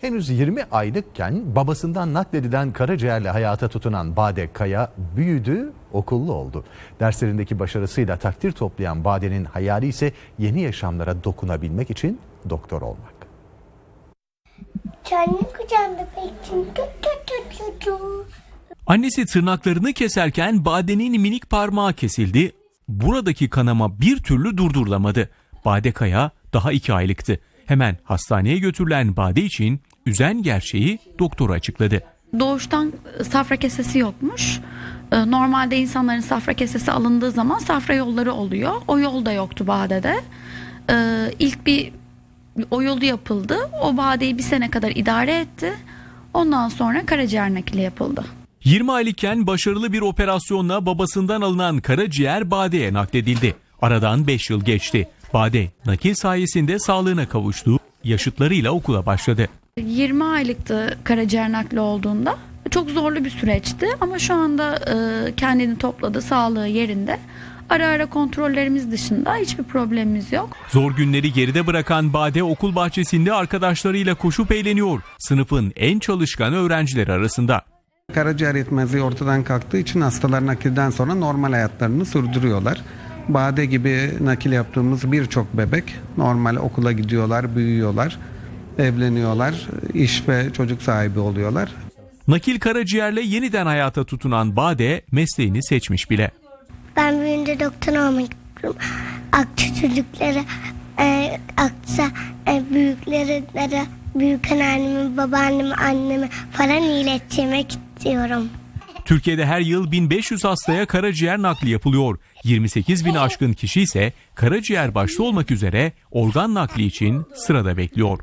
Henüz 20 aylıkken babasından nakledilen karaciğerle hayata tutunan Bade Kaya büyüdü, okullu oldu. Derslerindeki başarısıyla takdir toplayan Bade'nin hayali ise yeni yaşamlara dokunabilmek için doktor olmak. Kendi kucağımda bekleyin. Tut tut tut tut tut. Annesi tırnaklarını keserken Bade'nin minik parmağı kesildi. Buradaki kanama bir türlü durdurulamadı. Bade Kaya daha iki aylıktı. Hemen hastaneye götürülen Bade için üzen gerçeği doktor açıkladı. Doğuştan safra kesesi yokmuş. Ee, Normalde insanların safra kesesi alındığı zaman safra yolları oluyor. O yol da yoktu badede. Ee, İlk bir o yolu yapıldı. O badeyi bir sene kadar idare etti. Ondan sonra karaciğer nakli yapıldı. 20 aylıkken başarılı bir operasyonla babasından alınan karaciğer Bade'ye nakledildi. Aradan 5 yıl geçti. Bade nakil sayesinde sağlığına kavuştu. Yaşıtlarıyla okula başladı. 20 aylıktı karaciğer nakli olduğunda. Çok zorlu bir süreçti ama şu anda e, kendini topladı, sağlığı yerinde. Ara ara kontrollerimiz dışında hiçbir problemimiz yok. Zor günleri geride bırakan Bade okul bahçesinde arkadaşlarıyla koşup eğleniyor. Sınıfın en çalışkan öğrencileri arasında. Karaciğer yetmezliği ortadan kalktığı için hastalar nakilden sonra normal hayatlarını sürdürüyorlar. Bade gibi nakil yaptığımız birçok bebek normal okula gidiyorlar, büyüyorlar, evleniyorlar, iş ve çocuk sahibi oluyorlar. Nakil karaciğerle yeniden hayata tutunan Bade mesleğini seçmiş bile. Ben büyüyünce doktor olmak istiyorum. Akça çocuklara, e, akça e, büyüklere, büyük anneannemi, babaannemi, annemi falan iyileştirmek istiyorum. Türkiye'de her yıl 1500 hastaya karaciğer nakli yapılıyor. 28 bin aşkın kişi ise karaciğer başta olmak üzere organ nakli için sırada bekliyor.